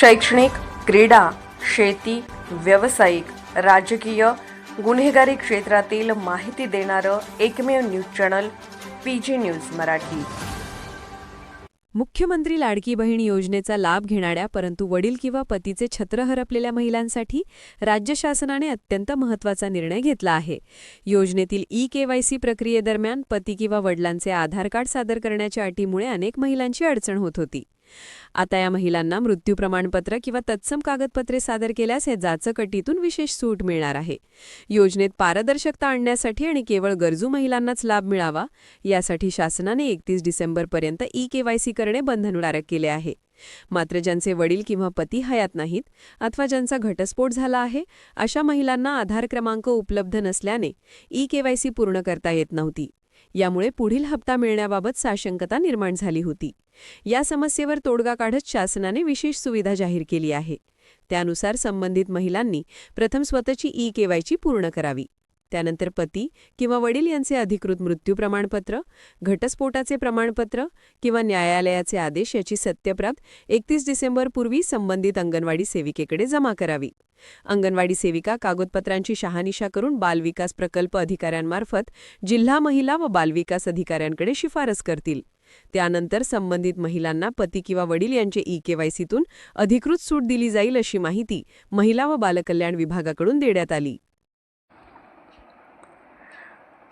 शैक्षणिक क्रीडा शेती व्यावसायिक राजकीय गुन्हेगारी क्षेत्रातील माहिती देणारं एकमेव news channel P G news Marathi. मुख्यमंत्री लाडकी बहीण योजनेचा लाभ घेणाऱ्या परंतु वडील किंवा पतीचे छत्र हरपलेल्या महिलांसाठी राज्य शासनाने अत्यंत महत्त्वाचा निर्णय घेतला आहे. योजनेतील ई के वाय सी प्रक्रियेदरम्यान पती किंवा वडिलांचे आधार कार्ड सादर करण्याच्या अटीमुळे अनेक महिलांची अडचण होत होती. आता या महिलांना मृत्यू प्रमाणपत्र किंवा तत्सम कागदपत्रे सादर केल्यास या जाचक अटीतून विशेष सूट मिळणार आहे. योजनेत पारदर्शकता आणण्यासाठी आणि केवळ गरजू महिलांनाच लाभ मिळावा यासाठी शासनाने एकतीस डिसेंबरपर्यंत ई केवायसी करणे बंधनकारक केले आहे. मात्र ज्यांचे वडील किंवा पती हयात नाहीत अथवा ज्यांचा घटस्फोट झाला आहे अशा महिलांना आधार क्रमांक उपलब्ध नसल्याने ई केवायसी पूर्ण करता येत नव्हती. यामुळे पुढील हप्ता मिळण्याबाबत साशंकता निर्माण झाली होती. या समस्येवर तोडगा काढत शासनाने विशेष सुविधा जाहीर केली आहे. त्यानुसार संबंधित महिलांनी प्रथम स्वतःची ई केवायची पूर्ण करावी. त्यानंतर पती किंवा वडील यांचे अधिकृत मृत्यू प्रमाणपत्र घटस्फोटाचे प्रमाणपत्र किंवा न्यायालयाचे आदेश याची सत्यप्राप्त एकतीस डिसेंबरपूर्वी संबंधित अंगणवाडी सेविकेकडे जमा करावी. अंगणवाडी सेविका कागदपत्रांची शहानिशा करून बालविकास प्रकल्प अधिकाऱ्यांमार्फत जिल्हा महिला व बालविकास अधिकाऱ्यांकडे शिफारस करतील. त्यानंतर संबंधित महिलांना पती किंवा वडील यांचे ई केवायसीतून अधिकृत सूट दिली जाईल अशी माहिती महिला व बालकल्याण विभागाकडून देण्यात आली.